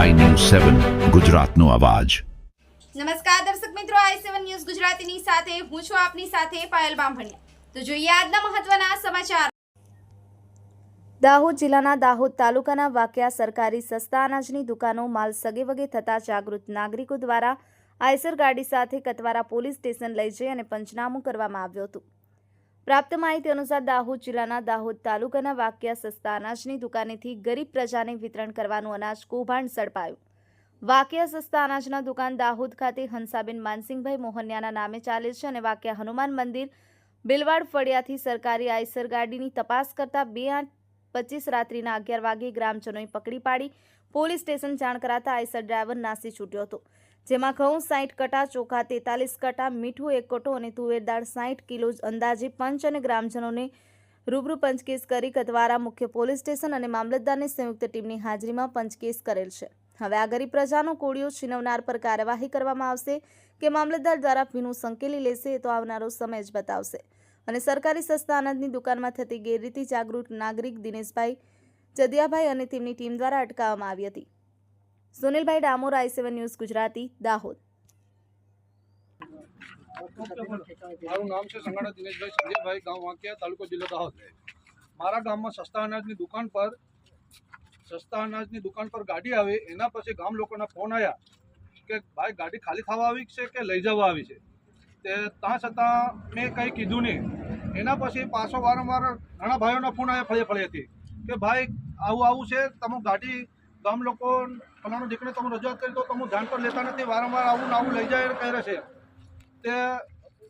સેવન ગુજરાતનો અવાજ. નમસ્કાર દર્શક મિત્રો આઈ સેવન ન્યૂઝ ગુજરાતીની સાથે હું છું આપની સાથે પાયલ બામભણિયા. તો જોઈએ આજના મહત્વના સમાચાર. દાહોદ જિલ્લાના દાહોદ તાલુકાના વાક્યા સરકારી સસ્તા અનાજની દુકાનો માલ સગે વગે થતા જાગૃત નાગરિકો દ્વારા આયસર ગાડી સાથે કતવારા પોલીસ સ્ટેશન લઈ જઈ અને પંચનામું કરવામાં આવ્યું હતું. પ્રાપ્ત માહિતી અનુસાર દાહોદ જિલ્લાના દાહોદ તાલુકાના વાક્યા સસ્તા અનાજની દુકાનેથી ગરીબ પ્રજાને વિતરણ કરવાનું અનાજ કૌભાંડ ઝડપાયું વાક્યા સસ્તા અનાજના દુકાન દાહોદ ખાતે હંસાબેન માનસિંહભાઈ મોહનિયાના નામે ચાલે છે અને વાક્યા હનુમાન મંદિર, બિલવાડ ફળિયાથી સરકારી આયસર ગાડીની તપાસ કરતા બે આઠ પચીસ રાત્રિના અગિયાર વાગે ગ્રામજનોએ પકડી પાડી. પોલીસ સ્ટેશન જાણ કરાતા આયસર ડ્રાઈવર નાસી છૂટ્યો હતો. જેમાં ઘઉં સાઠ કટા, ચોખા તેતાલીસ કટા, મીઠું એક કટો અને તુવેર દાળ સાઠ કિલો અંદાજે પંચ અને ગ્રામજનોને રૂબરૂ પંચકેસ કરી કતવારા મુખ્ય પોલીસ સ્ટેશન અને મામલતદારની સંયુક્ત ટીમની હાજરીમાં પંચકેસ કરેલ છે. હવે આ ગરીબ પ્રજાનો કોળિયો છીનવનાર પર કાર્યવાહી કરવામાં આવશે કે મામલતદાર દ્વારા ભીનું સંકેલી લેશે તો આવનારો સમય જ બતાવશે. અને સરકારી સસ્તા અનાજની દુકાનમાં થતી ગેરરીતિ જાગૃત નાગરિક દિનેશભાઈ જદિયાભાઈ અને તેમની ટીમ દ્વારા અટકાવવામાં આવી હતી. Sunilbhai Damor, I seven news, Gujarati, Dahod. મારું નામ છે સંગાડા દિનેશભાઈ સંજયભાઈ, ગામ વાંકિયા, તાલુકો જિલ્લો દાહોદ. મારા ગામમાં સસ્તા અનાજની દુકાન પર, સસ્તા અનાજની દુકાન પર ગાડી આવી. એના પછી ગામ લોકોના ફોન આવ્યા કે ભાઈ, ગાડી ખાલી થવા આવી છે કે લઈ જવા આવી છે? તે ત્યાં છતાં મેં કંઈ કીધું નહીં. એના પછી પાછો વારંવાર ઘણા ભાઈઓના ફોન આવ્યા ફળે ફળેથી કે ભાઈ, આવું આવું છે, તમે ગાડી ગામ લોકો ફલાણો દીકરીને તમે રજૂઆત કરી, તો તમે ધ્યાન પર લેતા નથી, વારંવાર આવું ને આવું લઈ જાય કહે છે. તે